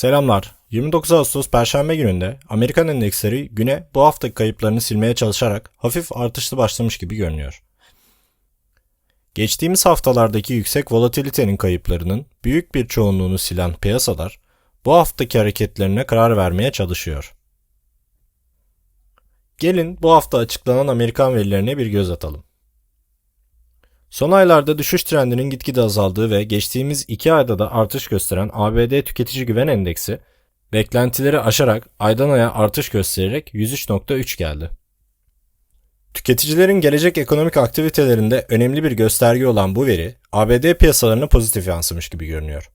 Selamlar. 29 Ağustos Perşembe gününde Amerikan endeksleri güne bu haftaki kayıplarını silmeye çalışarak hafif artışlı başlamış gibi görünüyor. Geçtiğimiz haftalardaki yüksek volatilitenin kayıplarının büyük bir çoğunluğunu silen piyasalar bu haftaki hareketlerine karar vermeye çalışıyor. Gelin bu hafta açıklanan Amerikan verilerine bir göz atalım. Son aylarda düşüş trendinin gitgide azaldığı ve geçtiğimiz 2 ayda da artış gösteren ABD Tüketici Güven Endeksi, beklentileri aşarak aydan aya artış göstererek 103.3 geldi. Tüketicilerin gelecek ekonomik aktivitelerinde önemli bir gösterge olan bu veri, ABD piyasalarına pozitif yansımış gibi görünüyor.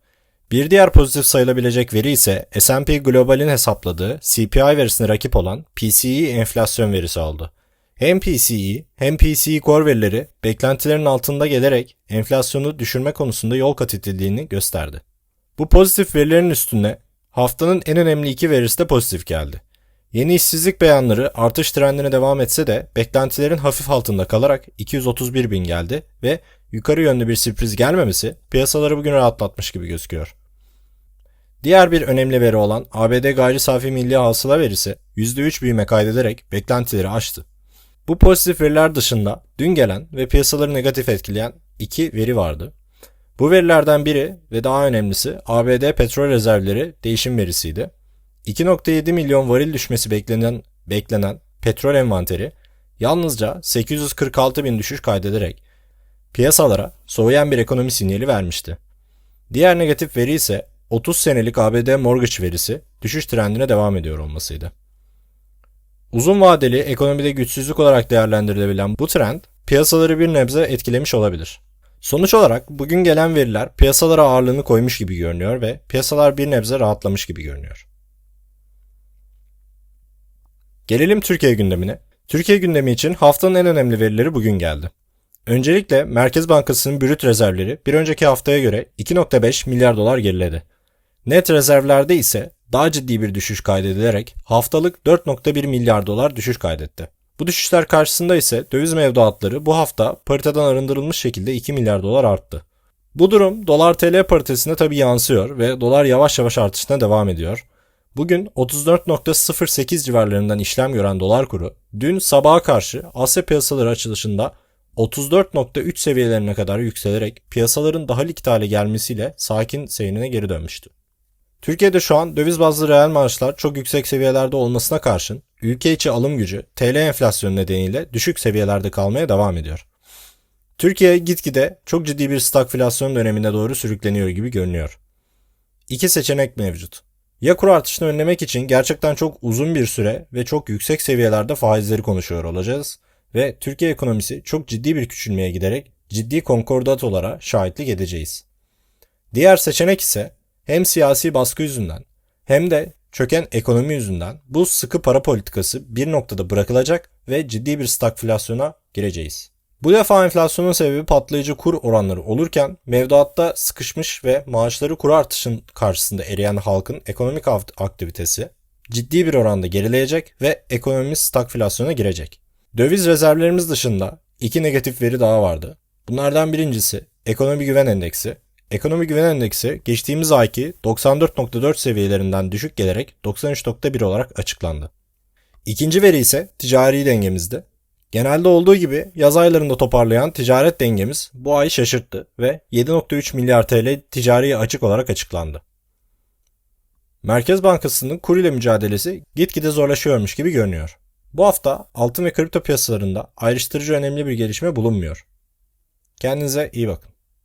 Bir diğer pozitif sayılabilecek veri ise S&P Global'in hesapladığı CPI verisine rakip olan PCE enflasyon verisi oldu. Hem PCE hem PCE core verileri beklentilerin altında gelerek enflasyonu düşürme konusunda yol kat edildiğini gösterdi. Bu pozitif verilerin üstüne haftanın en önemli iki verisi de pozitif geldi. Yeni işsizlik beyanları artış trendine devam etse de beklentilerin hafif altında kalarak 231 bin geldi ve yukarı yönlü bir sürpriz gelmemesi piyasaları bugün rahatlatmış gibi gözüküyor. Diğer bir önemli veri olan ABD gayri safi milli hasıla verisi %3 büyüme kaydederek beklentileri aştı. Bu pozitif veriler dışında dün gelen ve piyasaları negatif etkileyen iki veri vardı. Bu verilerden biri ve daha önemlisi ABD petrol rezervleri değişim verisiydi. 2.7 milyon varil düşmesi beklenen, beklenen petrol envanteri yalnızca 846 bin düşüş kaydederek piyasalara soğuyan bir ekonomi sinyali vermişti. Diğer negatif veri ise 30 senelik ABD mortgage verisi düşüş trendine devam ediyor olmasıydı. Uzun vadeli ekonomide güçsüzlük olarak değerlendirilebilen bu trend piyasaları bir nebze etkilemiş olabilir. Sonuç olarak bugün gelen veriler piyasalara ağırlığını koymuş gibi görünüyor ve piyasalar bir nebze rahatlamış gibi görünüyor. Gelelim Türkiye gündemine. Türkiye gündemi için haftanın en önemli verileri bugün geldi. Öncelikle Merkez Bankası'nın brüt rezervleri bir önceki haftaya göre 2.5 milyar dolar geriledi. Net rezervlerde ise daha ciddi bir düşüş kaydedilerek haftalık 4.1 milyar dolar düşüş kaydetti. Bu düşüşler karşısında ise döviz mevduatları bu hafta paritadan arındırılmış şekilde 2 milyar dolar arttı. Bu durum dolar TL paritesine tabi yansıyor ve dolar yavaş yavaş artışına devam ediyor. Bugün 34.08 civarlarından işlem gören dolar kuru dün sabaha karşı Asya piyasaları açılışında 34.3 seviyelerine kadar yükselerek piyasaların daha likit hale gelmesiyle sakin seyrine geri dönmüştü. Türkiye'de şu an döviz bazlı reel maaşlar çok yüksek seviyelerde olmasına karşın ülke içi alım gücü TL enflasyonu nedeniyle düşük seviyelerde kalmaya devam ediyor. Türkiye gitgide çok ciddi bir stagflasyon dönemine doğru sürükleniyor gibi görünüyor. İki seçenek mevcut. Ya kur artışını önlemek için gerçekten çok uzun bir süre ve çok yüksek seviyelerde faizleri konuşuyor olacağız ve Türkiye ekonomisi çok ciddi bir küçülmeye giderek ciddi konkordatolara şahitlik edeceğiz. Diğer seçenek ise hem siyasi baskı yüzünden hem de çöken ekonomi yüzünden bu sıkı para politikası bir noktada bırakılacak ve ciddi bir stagflasyona gireceğiz. Bu defa enflasyonun sebebi patlayıcı kur oranları olurken mevduatta sıkışmış ve maaşları kur artışın karşısında eriyen halkın ekonomik aktivitesi ciddi bir oranda gerileyecek ve ekonomimiz stagflasyona girecek. Döviz rezervlerimiz dışında iki negatif veri daha vardı. Bunlardan birincisi ekonomi güven endeksi Ekonomi güven endeksi geçtiğimiz ayki 94.4 seviyelerinden düşük gelerek 93.1 olarak açıklandı. İkinci veri ise ticari dengemizdi. Genelde olduğu gibi yaz aylarında toparlayan ticaret dengemiz bu ay şaşırttı ve 7.3 milyar TL ticari açık olarak açıklandı. Merkez Bankası'nın kur ile mücadelesi gitgide zorlaşıyormuş gibi görünüyor. Bu hafta altın ve kripto piyasalarında ayrıştırıcı önemli bir gelişme bulunmuyor. Kendinize iyi bakın.